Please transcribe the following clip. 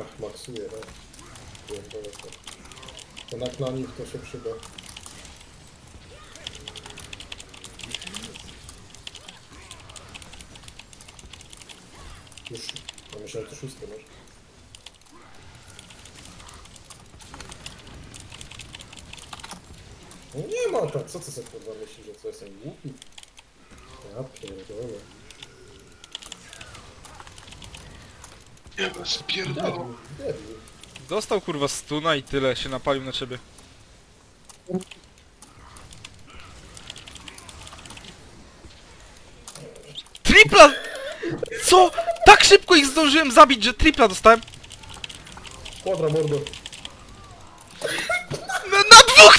Ach, maksuje, tak. Pierdolę to. To na, nich to się przyda. Już, ja myślałem, że to szóste masz. No nie ma tak, co ty sobie kurwa myślisz, że co jestem głupi? Ja pierdolę. Ja was pierdolę. Debil, debil. Dostał kurwa stuna i tyle, się napalił na ciebie. Tripla! Co? Tak szybko ich zdążyłem zabić, że tripla dostałem? Kwadra mordo. Na, na dwóch